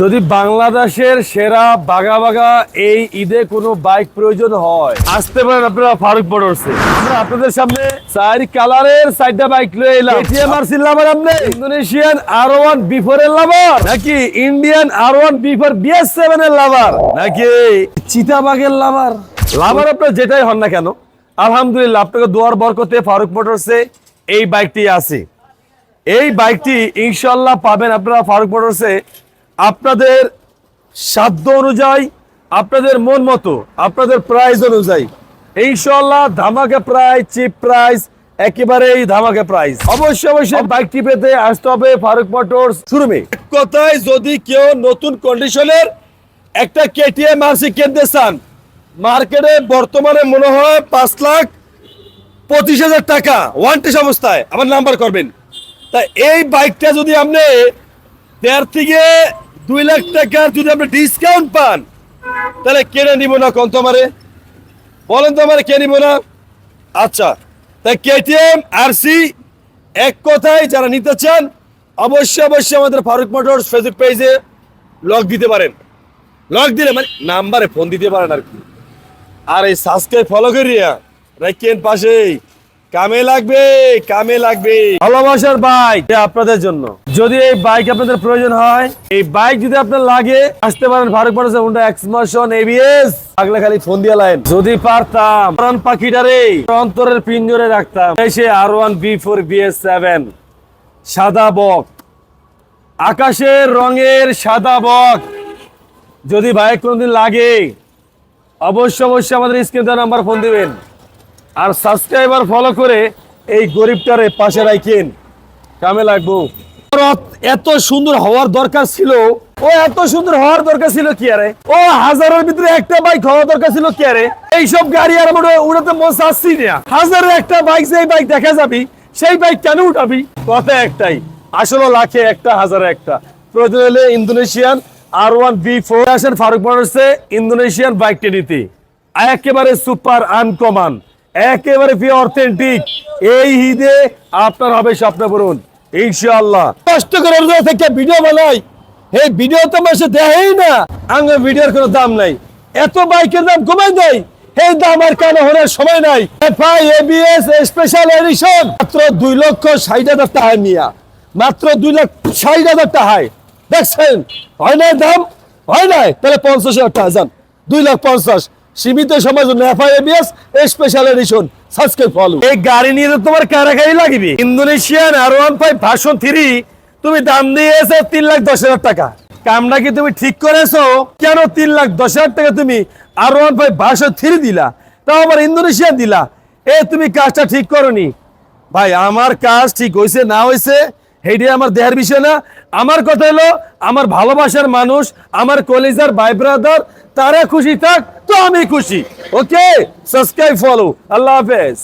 যদি বাংলাদেশের সেরা বাগা বাগা এই ঈদে কোনো বাইক প্রয়োজন হয় আসতে পারেন আপনারা ফারুক মোটরসে আমরা আপনাদের সামনে চার কালারের চারটা বাইক লয়ে এলাম। এটিএম আর লাভার আপনি? ইন্দোনেশিয়ান আর ওয়ান বিফোর এর লাভার নাকি Indian R one before BS seven এর লাভার নাকি চিতাবাগের লাভার লাভার আপনার যেটাই হন না কেন আলহামদুলিল্লাহ আপনাকে দোয়ার বরকতে ফারুক মোটরসে এই বাইকটি আছে। এই বাইকটি ইনশাল্লাহ পাবেন আপনারা ফারুক মোটরসে আপনাদের সাধ্য অনুযায়ী আপনাদের মন মতো আপনাদের প্রাইস অনুযায়ী। ইনশাল্লাহ ধামাকে প্রাইস চিপ প্রাইস একেবারেই ধামাকে প্রাইস অবশ্যই অবশ্যই বাইকটি পেতে আসতে হবে ফারুক মোটরস শোরুমে। কথায় যদি কেউ নতুন কন্ডিশনের একটা কেটিএম আরসি কিনতে চান মার্কেটে বর্তমানে মনে হয় পাঁচ লাখ পঁচিশ হাজার টাকা ওয়ান টেস অবস্থায়। আমার নাম্বার করবেন। তা এই বাইকটা যদি আপনি দেড় থেকে দুই লাখ টাকার যদি আপনি ডিসকাউন্ট পান, তাহলে কেনে নিব না কোন তোমারে? বলেন তো আমারে কে নিব না? আচ্ছা তাই কেটিএম আরসি এক কথায় যারা নিতে চান, অবশ্যই অবশ্যই আমাদের ফারুক মোটরস ফেসবুক পেজে লক দিতে পারেন। লক দিলে মানে নাম্বারে ফোন দিতে পারেন আর কি। আর এই সাবস্ক্রাইব ফলো করিয়া রাখেন পাশেই। কামে লাগবে কামে লাগবে। ভালোবাসার বাইক আপনাদের জন্য। যদি এই বাইক আপনাদের প্রয়োজন হয়, এই বাইক যদি আপনার লাগে, আসতে পারেন ভারত মানুষ হুন্ডা এক্সমোশন এবিএস আগলে খালি ফোন দিয়ে লাইন যদি পারতাম প্রাণ পাখিটারে অন্তরের পিঞ্জরে রাখতাম। এসে R one B four BS seven সাদা বক। আকাশের রঙের সাদা বক। যদি বাইক কোনোদিন লাগে, অবশ্যই অবশ্যই আমাদের স্ক্রিন নাম্বার ফোন দিবেন। আর সাবস্ক্রাইবার ফলো করে এই গরিবটারে পাশে রাখেন কামে লাগবো। এত সুন্দর হওয়ার দরকার ছিল। ও, এত সুন্দর হওয়ার দরকার ছিল কি আরে? ও, হাজারের ভিতরে একটা বাইক হওয়ার দরকার ছিল কি আরে? এইসব গাড়ি আর আমার উড়াতে মন চাচ্ছি না। হাজারের একটা বাইক যেই বাইক দেখা যাবি, সেই বাইক কেন উঠাবি? কথা একটাই, আসলে লাখে একটা, হাজারে একটা। প্রয়োজন হলে Indonesian R one V four আসেন ফারুক মোটরসে ইন্দোনেশিয়ান বাইকটি নিতে। একেবারে সুপার আনকমান একেবারে পি অথেন্টিক এই ঈদে আপনার হবে স্বপ্ন পূরণ, ইনশাআল্লাহ। কষ্ট করে থেকে ভিডিও বানাই। এই ভিডিও তো মাসে দেয় না। আঙ্গে ভিডিওর কোনো দাম নাই। এত বাইকের দাম কমাই দেয়। এই দাম আর কেন হওয়ার সময় নাই। এফআই এবিএস স্পেশাল এডিশন মাত্র দুই লক্ষ ষাট হাজার টাকা নিয়া মাত্র দুই লাখ ষাট হাজার টাকায়। দেখছেন? হয় নাই দাম? হয় নাই? তাহলে পঞ্চাশ হাজার টাকা যান। দুই লাখ পঞ্চাশ। সীমিত সময়ের জন্য FIABS special edition subscribe follow এই গাড়ি নিয়ে তো তোমার কারাগারি লাগবে। Indonesian R one five version three তুমি দাম দিয়েছ তিন লাখ দশ হাজার টাকা। কামটা কি তুমি ঠিক করেছ? কেন তিন লাখ দশ হাজার টাকা তুমি R one five version three দিলা? তাও আবার ইন্দোনেশিয়ান দিলা। এ, তুমি কাজটা ঠিক করনি। ভাই, আমার কাজ ঠিক হয়েছে না হয়েছে হেডে আমার দেহের বিষয় না। আমার কথা হলো, আমার ভালোবাসার মানুষ, আমার কলেজার ভাই ব্রাদার তারা খুশি থাক, তো আমি খুশি। ওকে সাবস্ক্রাইব ফলো আল্লাহ হাফেজ।